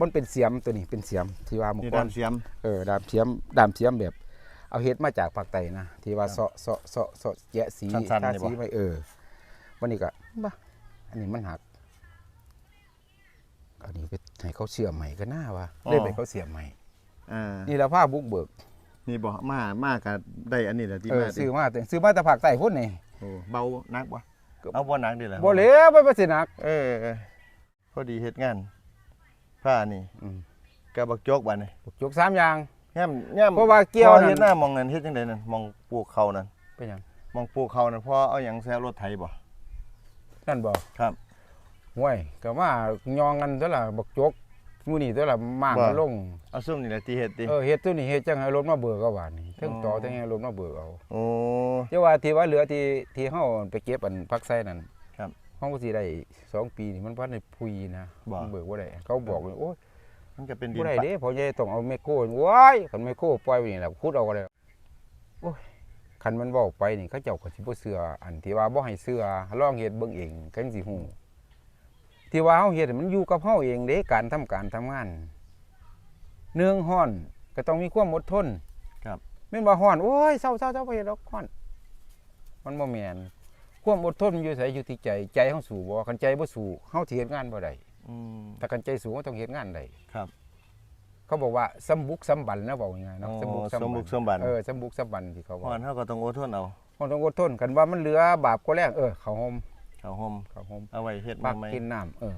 มันเป็นเสียมตัวนี้เป็นเสียมที่ว่าเมื่นี่อก่อดานนเสียม เออดามเสียมดามเสียมแบบ เอาเฮ็ดมาจากภาคใต้นะที่ว่าครับเสาะเสาะเสาะเสาะแยะสีสั้นๆทานี่บ่ สีไว้เออวันนี้ก็บ้าอันนี้มันหักอันนี้ไปให้เขาเสียบใหม่ก็น่าว่าได้ไปเขาเสียบใหม่อ่านี่แหละผ้าบุกเบิกนี่บ่มามาก็ได้อันนี้แหละที่เออมาซื้อมาแต่ซื้อมาแต่ภาคใต้พุ่นนี่โอ้เบานักบ่ก็เอาบ่นักดีแหละบ่เหลวบ่บ่สิหนักเออเออ พอดีเฮ็ดงาน ผ้านี่อืมกะบักจกบัดนี่จกสามอย่างย่ำย่ำเพราะว่าเกี่ยวพอนั่น เฮ็ดหน้ามองนั่นเฮ็ดจังไดนั่นมองปลูกเขานั่นเป็นหยังมองปลูกเขานั่นพอเอาหยังแซวรถไถบ่ นั่นบ่ครับ ห่วยก็ว่ายองกันตัวละบักจกมื้อนี้ตัวละมางกันลงเอาซุ่มนี่แหละที่เฮ็ดติ เออเฮ็ดตัวนี้เฮ็ดจังให้รถมาเบิกเอาว่านี่เทั้งต่ออ๋อทั้งให้รถมาเบิกเอาโอ้เจ้าว่าที่ว่าเหลือที่ที่เฮาไปเก็บอันพักไส้นั่น ครับเฮาก็สิได้สองปีนี่มันพันในพุยนะบ่ มันเบิกบ่ได้เขาบอกเลยโอ้ยมันก็เป็นดินบ่ได้ปะเด้เพอใหญ่ต้องเอาแมคโครว้ายคันแมคโครปล่อยไว้นี่แหละขุดเอาก็ได้โอ้ยคันมันเว้าไปนี่เขาเจ้าก็สิบ่เชื่ออันที่ว่าบ่ให้เชื่อลองเฮ็ดเบิ่งเองกันสิฮู้ที่ว่าเฮาเฮ็ดมันอยู่กับเฮาเองเด้การทำการทำงานเนืองฮ้อนก็ต้องมีความอดทนครับ แม่นว่าฮ้อนโอ้ยเศร้าๆๆบ่เฮ็ดดอกฮ้อน มันบ่แม่น ความอดทนมันอยู่ไสอยู่ที่ใจใจเฮาสู้บ่คันใจบ่สู้เฮาสิเฮ็ดงานบ่ได้อืมถ้าคันใจสู้เฮาต้องเฮ็ดงานได้ครับ เขาบอกว่าสมบุกสมบันนะบอกง่ายๆเนาะอ๋อสมบุกสมบุกสมบันเออสมบุกสมบันที่เขาพว่าอนเฮาก็ต้องอดทนเอาคนต้องอดทนกันว่ามันเหลือบาปก็แรงเออเขาวหอมเข้าห่มเขาวหอมเอาไว้เฮ็ดพักใหม่กินน้ำเออ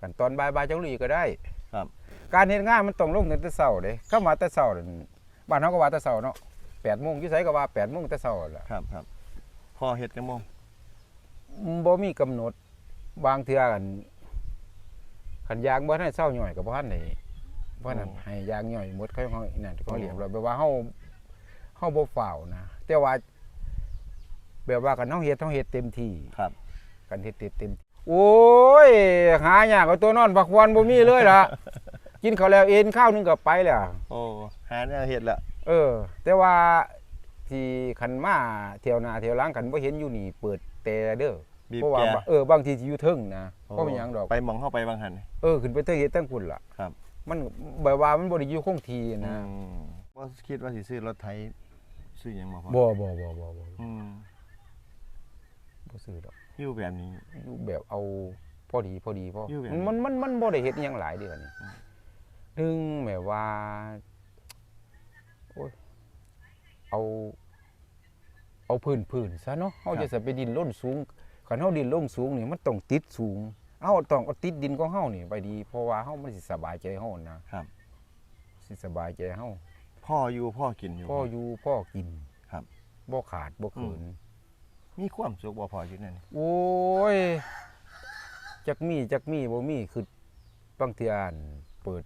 กันตอนบ่ายบ่ายๆจังหลีก็ได้ ครับ การเฮ็ดงานมันต้องลงตั้งแต่เช้าเด้เข้ามาแต่เช้านั่นบ้านเฮาก็ว่าแต่เช้าเนาะ8:00นอยู่ไสก็ว่า8:00นแต่เช้าล่ะครับครับ พอเฮ็ดกันโมงบ่มีกำหนดบางเทื่อกันคันยางบ่ทันได้เช้าย่อยก็บ่ทันได้บ่ทันได้ให้ยางย่อยหมดเขาเขานั่นเขาเรียบร้อยแปลว่าเฮาเฮาบ่ฝ้าวนะแต่ว่าแบบว่ากันเฮาเฮ็ดเฮาเฮ็ดเต็มที่ครับกันเฮ็ดเต็มเต็มที่โอ้ยหายากเอาตัวนอนพักผ่อนบ่มีเลยล่ะกินข้าวแล้วเอ็นข้าวหนึงก็ไปแล้วโอ้หาแนวเฮ็ดละเออ แต่ว่า ที่คันมาเที่ยวหน้าเที่ยวหลังกันบ่เห็นอยู่นี่เปิดแต่เด้อบีบเพราะว่าแกบะเออบางทีสิอยู่เทิงนะโอ้บ่เป็นหยังดอกไปหมองเข้าไปบางหัน เออขึ้นไปเทิงเฮ็ดตั้งคุณล่ะครับ มันแบบว่ามันบ่ได้อยู่คงที่นะอืมว่าคิดว่าสิซื้อรถไถซื้อหยังมาพอบ่บ่บ่บ่บ่อืมบ่ซื้อดอกอยู่แบบนี้ อยู่แบบเอาพอดีพอดีพออยู่แบบมันมันมันบ่ได้เฮ็ดอิหยังหลายเดือนนี่หนึงแบบว่าโอ้ยเอา เอาพื้นพื้นซะเนาะเฮาจะสิไปดินล้นสูงคันเฮาดินลงสูงนี่มันต้องติดสูงเฮาต้องเอาติดดินของเฮานี่ไปดี เพราะว่าเฮามันสิสบายใจเฮานะครับสิสบายใจเฮาพ่ออยู่พ่อกินอยู่พ่ออยู่พ่อกินครับบ่ขาดบ่เขินมีความสุขบ่พออยู่นั่นนี่โอ้ยจักมีจักมีบ่มีคือบางเทียอันเปิด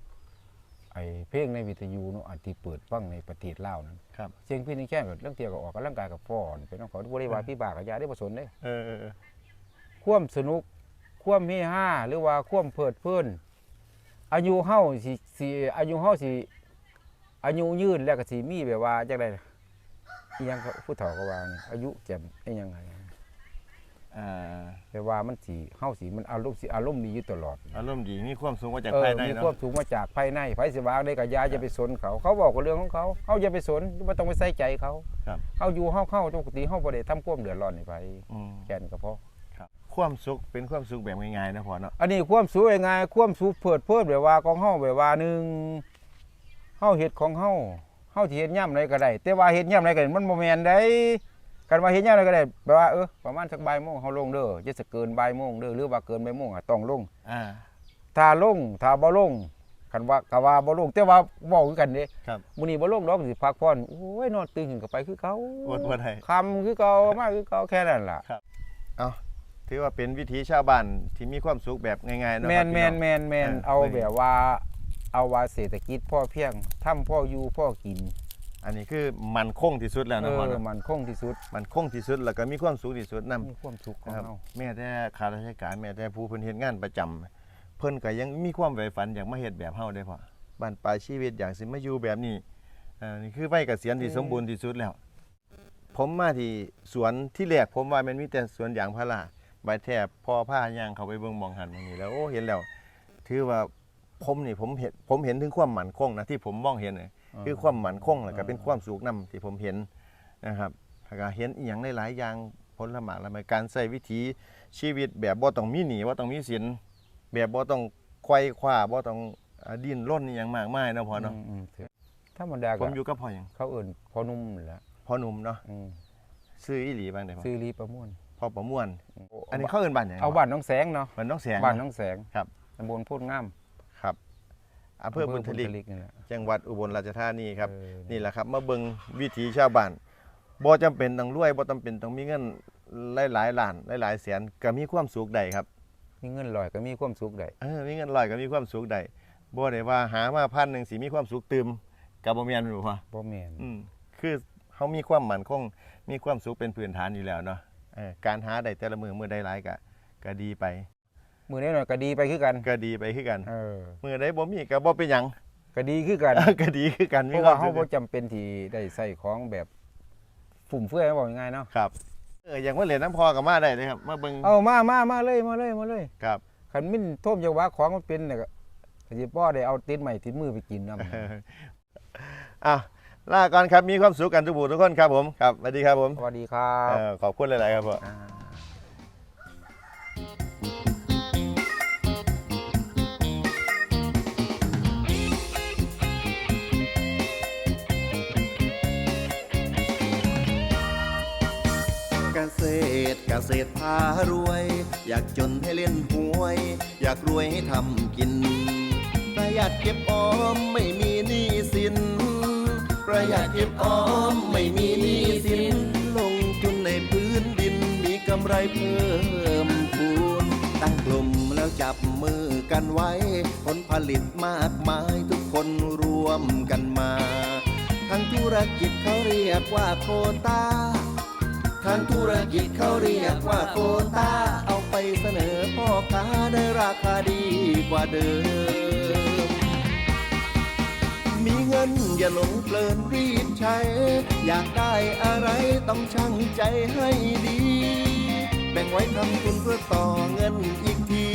ไอ้เพลงในวิทยุเนาะอันที่เปิดฟังในประเทศลาวนั้นครับ เสียงเพลงนี่แค่แบบเรื่องเที่ยวก็ออกกำลังกายกับฟ้อนไปน้องขอบ่ได้ว่าพี่บากกับยาได้บ่สนเด้เออเออเออความสนุกความเฮฮาหรือว่าความเพลิดเพลินอายุเฮาสิสิอายุเฮาสิอายุยืนแล้วก็สิมีแบบว่าจังได๋อีหยังเขาผู้เฒ่าก็ว่านี่อายุแจ่มอีหยังไง อ่าแต่ว่ามันสิเฮาสิมันอารมณ์สิอารมณ์ดีอยู่ตลอดอารมณ์ดีมีความสุขมาจากเออภายในมีเนาะความสูงมาจากภายในไผสิวางได้ก็อย่าจะไปสนเขา เขาบอกกับเรื่องของเขาเฮาอย่าไปสนบ่ต้องไปใส่ใจเขาครับเฮาอยู่เฮาเข้าปกติเฮาบ่ได้ทำความเดือดร้อนให้ไผอืมแค่นั้นก็พอ ครับ ความสุขเป็นความสุขแบบง่ายๆนะพ่อเนาะอันนี้ความสูงยังไงความสูงเพิดเพลิดแบบว่าของเฮาแบบว่าหนึ่งเฮาเฮ็ดของเฮาเฮาสิเฮ็ดย่ำใดก็ได้แต่ว่าเฮ็ดย่ำใดก็ได้มันบ่แม่นได้ กันว่าเฮ็ดย่ำใดก็ได้แบบว่าเออประมาณสักบ่ายโมงเฮาลงเด้ออย่าสิเกินบ่ายโมงเด้อหรือว่าเกินบ่ายโมงอะต้องลงอ่าถ้าลงถ้าบ่ลงคันว่าก็ว่าบ่ลงแต่ว่าเว้าคือกันเด้ครับ มื้อนี้บ่ลงดอกสิพักผ่อนโอ้ยนอนตื่นขึ้นก็ไปคือเก่าอดบ่ได้คำคือเก่ามาคือเก่าแค่นั้นล่ะเอาถือว่าเป็นวิถีชาวบ้านที่มีความสุขแบบง่ายๆเนาะแมครับนพี่แมน้นองแมนแมนเออเอาไม่แบบว่า เอาว่าเศรษฐกิจพ่อเพียงทำพ่ออยู่พ่อกิน อันนี้คือมันคงที่สุดแล้วเอนะพ่ออเนาะมันคงที่สุดมันคงที่สุดแล้วก็มีความสุขที่สุดนํมีความสุขของนะครับเราแม่แต่ข้าราชการแม่แต่ผู้เพิ่นเฮ็ดงานประจำเพิ่นก็ยังมีความใฝ่ฝันอยากมาเฮ็ดแบบเฮาได้พ่อบ้านปลายชีวิตอยากสิมาอยู่แบบนี้เอ่อนี่คือวัยเกษียณที่สมบูรณ์ที่สุดแล้ว ผมมาที่สวนที่แรกผมว่ามันมีแต่สวนยางพาราใบแทบพอผ้ายางเข้าไปเบิ่งมองหันมองนี้แล้วโอ้เห็นแล้ว ถือว่าผมนี่ผมเห็นผมเห็นถึงความหมั่นคงนะที่ผมมองเห็นน่ะ คือความหมั่นคงแล้วก็เป็นความสุขนํที่ผมเห็นนะครับแล้วก็เห็นอีหยังหลายๆอย่างผลละหมากละไมการใช้วิถีชีวิตแบบบ่ต้องมีหนี้บ่ต้องมีสินแบบบ่ต้องไขว้คว้าบ่ต้องอ่าดิ้นร่นอหยังมากมายเนาะพ่อเนาะมๆเถอะธรรมดาผก็มอยู่กับพ่อหยังเขาเอิ่นพ่อนุ่มนั่นแหละพ่อหนุ่มเนาะอืมซื้ออีหลีบ้างได้พ่อซื้อรีประมวลพ่อประมวล อันนี้เขาเอิ้นบ้านหยังเอาบ้านน้องแสงเนาะบ้านน้องแสงบ้านเะน้องแสงครับตำบลโพดงามครับ อำเภอบุญทลิกลิกนี่แหละ จังหวัดอุบลราชธานีครับเออ นี่แหละครับมาเบิ่งวิถีชาวบ้านบ่จำเป็นต้องรวยบ่จำเป็นต้องมีเงินหลายๆล้านหลายๆแสนก็มีความสุขได้ครับมีเงินลอยก็มีความสุขได้เออมีเงินร้อยก็มีความสุขได้บ่ได้ว่าหามาพันหนึงสิมีความสุขตืมก็บ่แม่นแม่นบ่พ่อบ่แม่นอืมคือเฮามีความมั่นคงมีความสุขเป็นพื้นฐานอยู่แล้วเนาะเออการหาได้แต่ละมื้อมื้อใดหลายก็ก็ดีไป มื้อนี้หน่อยก็ดีไปคือกันก็ดีไปคือกันเออมื้อใดบ่มีก็บ่เป็นหยังก็ดีคือกันก็ดีคือกันเพมีราะควาว่ามเฮาสุขบ่จำเป็นที่ได้ใส่ของแบบฟุ่มเฟือยบอกง่ายๆเนาะครับเอออย่างว่าเหรียญน้ำพอกับมาได้เลยครับมาเบิ่งเอามามามาเลยมาเลยมาเลยครับคันมิ้นท่วมจังหวะของมันเป็นเนี่ยก็ก็สิบ่ได้เอาติดใหม่ติดมือไปกินนำอะลาก่อนครับมีความสุขกันทุกผู้ทุกคนครับผมครับสวัสดีครับผมสวัสดีครัเอบอขอบคุณหลาย ๆ ครับพ่อ เกษตรเกษตรพารวย อยากจนให้เล่นหวย อยากรวยให้ทำกิน ประหยัดเก็บออมไม่มีหนี้สิน ประหยัดเก็บออมไม่มีหนี้สิน ลงทุนในพื้นดินมีกำไรเพิ่มพูนตั้งกลุ่มแล้วจับมือกันไว้ ผลผลิตมากมายทุกคนรวมกันมา ทั้งธุรกิจเขาเรียกว่าโควตา ทางธุรกิจเขาเรียกว่าโควตาเอาไปเสนอพ่อค้าได้ราคาดีกว่าเดิม มีเงินอย่าหลงเพลินรีบใช้ อยากได้อะไรต้องชั่งใจให้ดี แบ่งไว้ทำทุนเพื่อต่อเงินอีกที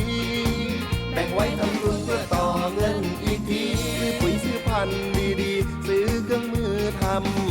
แบ่งไว้ทำทุนเพื่อต่อเงินอีกทีซื้อปุ๋ยซื้อพันธุ์ดีๆ ซื้อเครื่องมือทำ